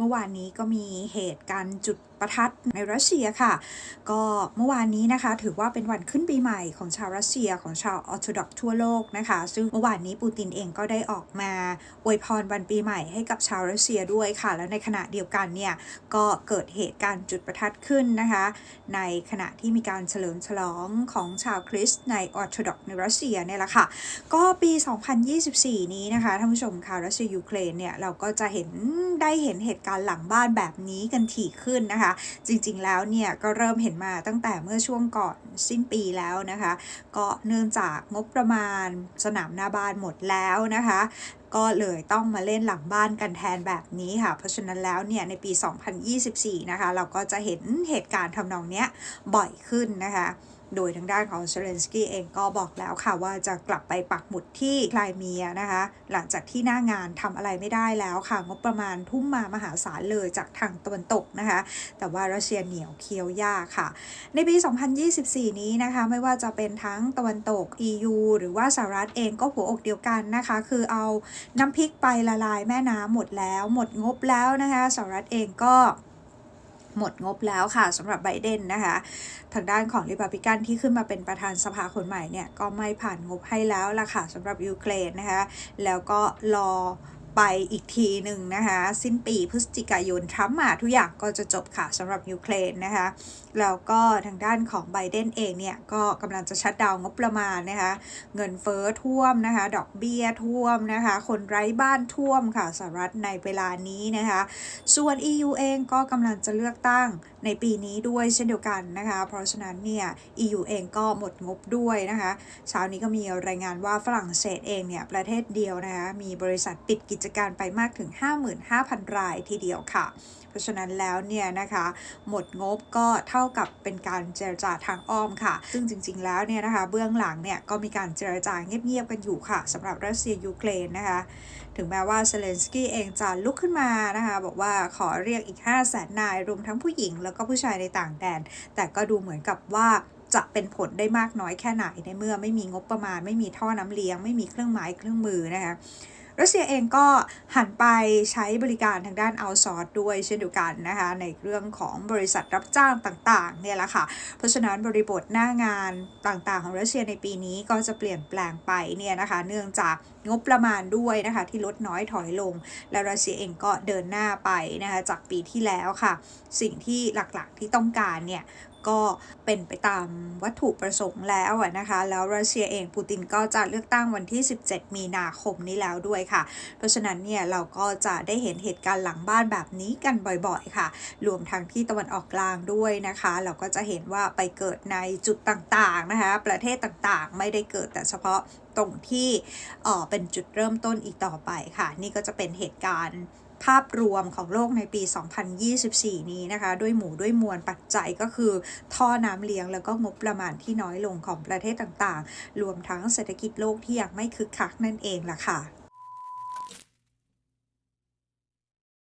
เมื่อวานนี้ก็มีเหตุการณ์จุด ประทัดในรัสเซียค่ะ ก็เมื่อวานนี้นะคะ ถือว่าเป็นวันขึ้นปีใหม่ของชาวรัสเซียของชาวออร์โธดอกทั่วโลกนะคะ ซึ่งเมื่อวานนี้ปูตินเองก็ได้ออกมาอวยพรวันปีใหม่ให้กับชาวรัสเซียด้วยค่ะ แล้วในขณะเดียวกันเนี่ยก็เกิดเหตุการณ์จุดประทัดขึ้นนะคะ ในขณะที่มีการเฉลิมฉลองของชาวคริสต์ในออร์โธดอกในรัสเซียเนี่ยแหละค่ะ ก็ปี 2024 นี้นะคะท่านผู้ชมค่ะรัสเซียยูเครนเนี่ยเราก็จะเห็นได้เห็นเหตุการณ์หลังบ้านแบบนี้กันถี่ขึ้นนะคะจริงๆแล้วเนี่ยก็เริ่มเห็นมาตั้งแต่เมื่อช่วงก่อนสิ้นปีแล้วนะคะ ก็เนื่องจากงบประมาณสนามหน้าบ้านหมดแล้วนะคะ ก็เลยต้องมาเล่นหลังบ้านกันแทนแบบนี้ค่ะ เพราะฉะนั้นแล้วเนี่ยในปี 2024 นะคะ เราก็จะเห็นเหตุการณ์ทำนองเนี้ยบ่อยขึ้นนะคะ โดยทางด้านของเซเลนสกี้เองก็บอกแล้วค่ะว่าจะกลับไปปักหมุดที่ไคลเมียนะคะ หลังจากที่หน้างานทำอะไรไม่ได้แล้วค่ะ งบประมาณทุ่มมามหาศาลเลยจากทางตะวันตกนะคะ แต่ว่ารัสเซียเหนียวเคี้ยวยากค่ะ ในปี 2024 นี้นะคะ ไม่ว่าจะเป็นทั้งตะวันตก EU หรือว่าสหรัฐเองก็หัวอกเดียวกันนะคะ คือเอาน้ำพริกไปละลายแม่น้ำหมดแล้ว หมดงบแล้วนะคะสหรัฐเองก็ หมดงบแล้วค่ะสำหรับไบเดนนะคะ ทางด้านของริบับลิกันที่ขึ้นมาเป็นประธานสภาคนใหม่เนี่ย ก็ไม่ผ่านงบให้แล้วล่ะค่ะสำหรับยูเครนนะคะ แล้วก็รอ ไปอีกทีหนึ่งนะคะ สิ้นปีพฤศจิกายนทรัมป์มาทุกอย่างก็จะจบค่ะสำหรับยูเครนนะคะแล้วก็ทางด้านของไบเดนเองเนี่ย ก็กำลังจะชัดดาวงบประมาณนะคะ เงินเฟ้อท่วมนะคะ ดอกเบี้ยท่วมนะคะ คนไร้บ้านท่วมค่ะสหรัฐในเวลานี้นะคะ ส่วน EU เองก็กำลังจะเลือกตั้งในปีนี้ด้วยเช่นเดียวกันนะคะ เพราะฉะนั้นเนี่ย EU เองก็หมดงบด้วยนะคะเช้านี้ก็มีรายงานว่าฝรั่งเศสเองเนี่ย ประเทศเดียวนะคะมีบริษัทปิดกิจการไปมากถึง 55,000 รายทีเดียวค่ะ เพราะฉะนั้นแล้วเนี่ยนะคะ หมดงบก็เท่ากับเป็นการเจรจาทางอ้อมค่ะ ซึ่งจริง ๆ แล้วเนี่ยนะคะ เบื้องหลังเนี่ยก็มีการเจรจาเงียบๆกันอยู่ค่ะสำหรับรัสเซียยูเครนนะคะ ถึงแม้ว่าเซเลนสกี้เองจะลุกขึ้นมานะคะ บอกว่าขอเรียกอีก 5 0 0แสนนายรวมทั้งผู้หญิง แล้วก็ผู้ชายในต่างแดน แต่ก็ดูเหมือนกับว่าจะเป็นผลได้มากน้อยแค่ไหนในเมื่อไม่มีงบประมาณ ไม่มีท่อน้ำเลี้ยง ไม่มีเครื่องไม้เครื่องมือนะคะ รัสเซียเองก็หันไปใช้บริการทางด้านเอาซอร์ด้วยเช่นเดียวกันนะคะในเรื่องของบริษัทรับจ้างต่างๆเนี่ยแหละค่ะ เพราะฉะนั้นบริบทหน้างานต่างๆ ของรัสเซียในปีนี้ก็จะเปลี่ยนแปลงไปเนี่ยนะคะ เนื่องจากงบประมาณด้วยนะคะที่ลดน้อยถอยลง และรัสเซียเองก็เดินหน้าไปนะคะจากปีที่แล้วค่ะ สิ่งที่หลักๆที่ต้องการเนี่ย ก็เป็นไปตามวัตถุประสงค์แล้วนะคะ แล้วรัสเซียเองปูตินก็จะเลือกตั้งวันที่ 17 มีนาคมนี้แล้วด้วยค่ะ เพราะฉะนั้นเนี่ยเราก็จะได้เห็นเหตุการณ์หลังบ้านแบบนี้กันบ่อยๆค่ะ รวมทั้งที่ตะวันออกกลางด้วยนะคะ เราก็จะเห็นว่าไปเกิดในจุดต่างๆนะคะ ประเทศต่างๆ ไม่ได้เกิดแต่เฉพาะตรงที่เออเป็นจุดเริ่มต้นอีกต่อไปค่ะ นี่ก็จะเป็นเหตุการณ์ ภาพรวมของโลกในปี 2024 นี้นะคะ ด้วยหมู่ด้วยมวลปัจจัยก็คือ ท่อน้ำเลี้ยงแล้วก็งบประมาณที่น้อยลงของประเทศต่างๆ รวมทั้งเศรษฐกิจโลกที่ยังไม่คึกคักนั่นเองล่ะค่ะ